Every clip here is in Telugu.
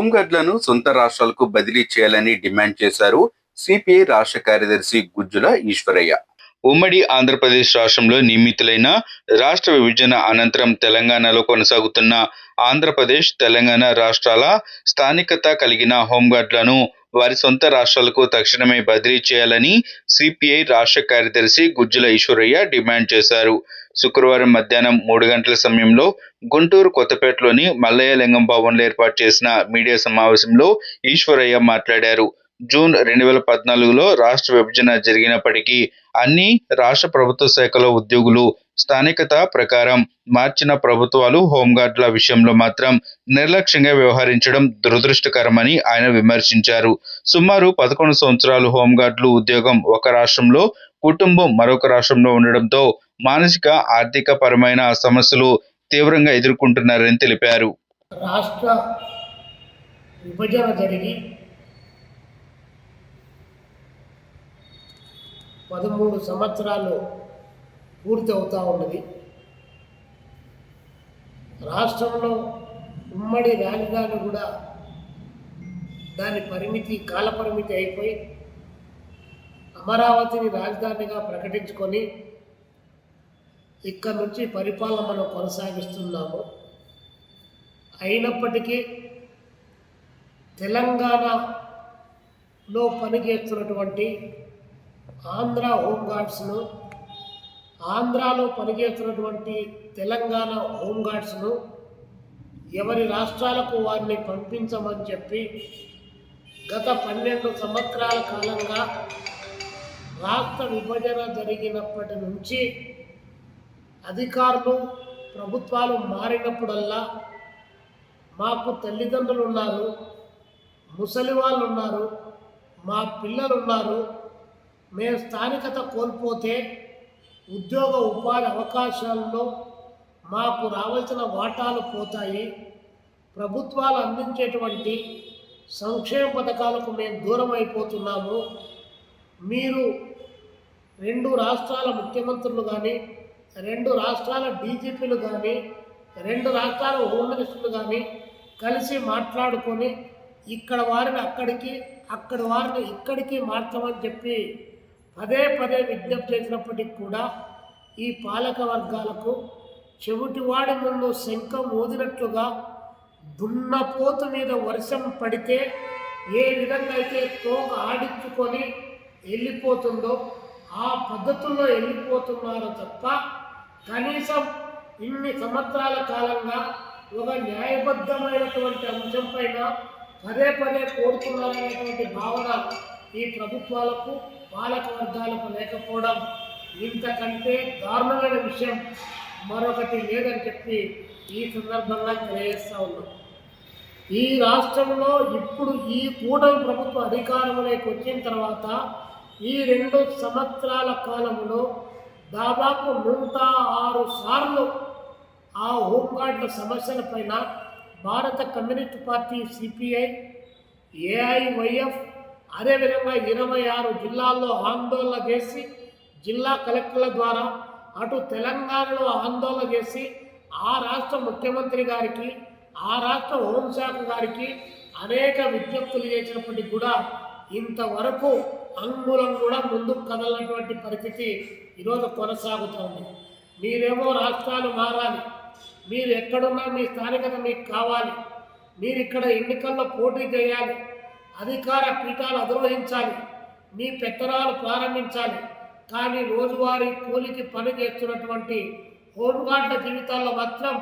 హోంగార్డులను సొంత రాష్ట్రాలకు బదిలీ చేయాలని డిమాండ్ చేశారు సిపిఐ రాష్ట్ర కార్యదర్శి గుజ్జుల ఈశ్వరయ్య. ఉమ్మడి ఆంధ్రప్రదేశ్ రాష్ట్రంలో నియమితులైన రాష్ట్ర విభజన అనంతరం తెలంగాణలో కొనసాగుతున్న ఆంధ్రప్రదేశ్ తెలంగాణ రాష్ట్రాల స్థానికత కలిగిన హోంగార్డులను వారి సొంత రాష్ట్రాలకు తక్షణమే బదిలీ చేయాలని సిపిఐ రాష్ట్ర కార్యదర్శి గుజ్జుల ఈశ్వరయ్య డిమాండ్ చేశారు. శుక్రవారం మధ్యాహ్నం మూడు గంటల సమయంలో గుంటూరు కొత్తపేటలోని మల్లయ్య లింగం భవన్లో ఏర్పాటు చేసిన మీడియా సమావేశంలో ఈశ్వరయ్య మాట్లాడారు. జూన్ రెండు వేల పద్నాలుగులో రాష్ట్ర విభజన జరిగినప్పటికీ అన్ని రాష్ట్ర ప్రభుత్వ శాఖల ఉద్యోగులు స్థానికత ప్రకారం మార్చిన ప్రభుత్వాలు హోంగార్డుల విషయంలో మాత్రం నిర్లక్ష్యంగా వ్యవహరించడం దురదృష్టకరమని ఆయన విమర్శించారు. సుమారు పదకొండు సంవత్సరాలు హోంగార్డులు ఉద్యోగం ఒక రాష్ట్రంలో కుటుంబం మరొక రాష్ట్రంలో ఉండడంతో మానసిక ఆర్థిక పరమైన సమస్యలు తీవ్రంగా ఎదుర్కొంటున్నారని తెలిపారు. రాష్ట్ర విభజన జరిగి పదమూడు సంవత్సరాలు పూర్తి అవుతూ ఉన్నది. రాష్ట్రంలో ఉమ్మడి రాజధాని కూడా దాని పరిమితి కాలపరిమితి అయిపోయి అమరావతిని రాజధానిగా ప్రకటించుకొని ఇక్కడ నుంచి పరిపాలన మనం కొనసాగిస్తున్నాము. అయినప్పటికీ తెలంగాణలో పనిచేస్తున్నటువంటి ఆంధ్ర హోంగార్డ్స్ను ఆంధ్రాలో పనిచేస్తున్నటువంటి తెలంగాణ హోంగార్డ్స్ను ఎవరి రాష్ట్రాలకు వారిని పంపించమని చెప్పి గత పన్నెండు సంవత్సరాల కాలంగా రాష్ట్ర విభజన జరిగినప్పటి నుంచి అధికారులు ప్రభుత్వాలు మారినప్పుడల్లా మాకు తల్లిదండ్రులు ఉన్నారు ముసలి వాళ్ళు ఉన్నారు మా పిల్లలు ఉన్నారు మేము స్థానికత కోల్పోతే ఉద్యోగ ఉపాధి అవకాశాల్లో మాకు రావాల్సిన వాటాలు పోతాయి. ప్రభుత్వాలు అందించేటువంటి సంక్షేమ పథకాలకు మేము దూరం అయిపోతున్నాము మీరు రెండు రాష్ట్రాల ముఖ్యమంత్రులు కానీ రెండు రాష్ట్రాల డీజీపీలు కానీ రెండు రాష్ట్రాల హోమ్ మినిస్టర్లు కానీ కలిసి మాట్లాడుకొని ఇక్కడ వారిని అక్కడికి అక్కడ వారిని ఇక్కడికి మార్చమని చెప్పి పదే పదే విజ్ఞప్తి చేసినప్పటికి కూడా ఈ పాలక వర్గాలకు చెవిటివాడి ముందు శంఖం ఊదినట్లుగా దున్నపోతు మీద వర్షం పడితే ఏ విధంగా అయితే తోక ఆడించుకొని వెళ్ళిపోతుందో ఆ పద్ధతుల్లో వెళ్ళిపోతున్నారో తప్ప కనీసం ఇన్ని సంవత్సరాల కాలంగా ఒక న్యాయబద్ధమైనటువంటి అంశం పైన పదే పదే కోరుతున్నారనేటువంటి భావన ఈ ప్రభుత్వాలకు పాలక వర్గాలకు లేకపోవడం ఇంతకంటే దారుణమైన విషయం. మరొకటి లేదని చెప్పి ఈ సందర్భంగా తెలియజేస్తా ఉన్నాం. ఈ రాష్ట్రంలో ఇప్పుడు ఈ కూటమి ప్రభుత్వ అధికారంలోకి వచ్చిన తర్వాత ఈ రెండు సంవత్సరాల కాలంలో దాదాపు నూట ఆరు సార్లు ఆ హోంగార్డుల సమస్యలపైన భారత కమ్యూనిస్ట్ పార్టీ సిపిఐ ఏఐవైఎఫ్ అదేవిధంగా ఇరవై ఆరు జిల్లాల్లో ఆందోళన చేసి జిల్లా కలెక్టర్ల ద్వారా అటు తెలంగాణలో ఆందోళన చేసి ఆ రాష్ట్ర ముఖ్యమంత్రి గారికి ఆ రాష్ట్ర హోంశాఖ గారికి అనేక విజ్ఞప్తులు చేసినప్పటికీ కూడా ఇంతవరకు అంగుళం కూడా ముందుకు కదలనటువంటి పరిస్థితి ఈరోజు కొనసాగుతోంది మీరేమో రాష్ట్రాలు మారాలి మీరు ఎక్కడున్నా మీ స్థానికత మీకు కావాలి మీరు ఇక్కడ ఎన్నికల్లో పోటీ చేయాలి అధికార పీఠాలు అధిరోహించాలి మీ పెత్తనాలు ప్రారంభించాలి. కానీ రోజువారీ కూలికి పని చేస్తున్నటువంటి హోంగార్డుల జీవితాల్లో మాత్రం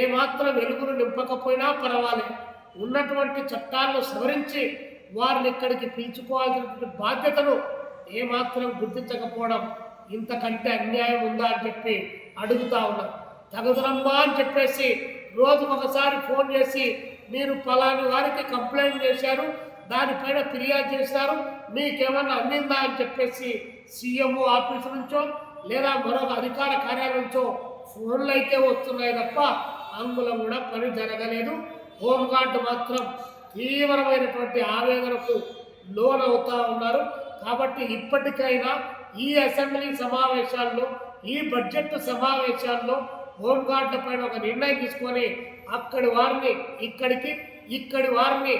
ఏమాత్రం వెలుగును నింపకపోయినా పర్వాలేదు ఉన్నటువంటి చట్టాలను సవరించి వారిని ఇక్కడికి పిలుచుకోవాల్సినటువంటి బాధ్యతను ఏమాత్రం గుర్తించకపోవడం ఇంతకంటే అన్యాయం ఉందా అని చెప్పి అడుగుతా ఉన్నాం. తగదురమ్మా అని చెప్పేసి రోజు ఒకసారి ఫోన్ చేసి మీరు ఫలాని వారికి కంప్లైంట్ చేశారు దానిపైన ఫిర్యాదు చేశారు మీకేమన్నా అందిందా అని చెప్పేసి సీఎంఓ ఆఫీస్ నుంచో లేదా మరొక అధికార కార్యాలయం నుంచో ఫోన్లు అయితే వస్తున్నాయి తప్ప అందులో కూడా పని జరగలేదు. హోంగార్డు మాత్రం తీవ్రమైనటువంటి ఆవేదనకు లోనవుతా ఉన్నారు. కాబట్టి ఇప్పటికైనా ఈ అసెంబ్లీ సమావేశాల్లో ఈ బడ్జెట్ సమావేశాల్లో హోంగార్డుల పైన ఒక నిర్ణయం తీసుకొని అక్కడి వారిని ఇక్కడికి ఇక్కడి వారిని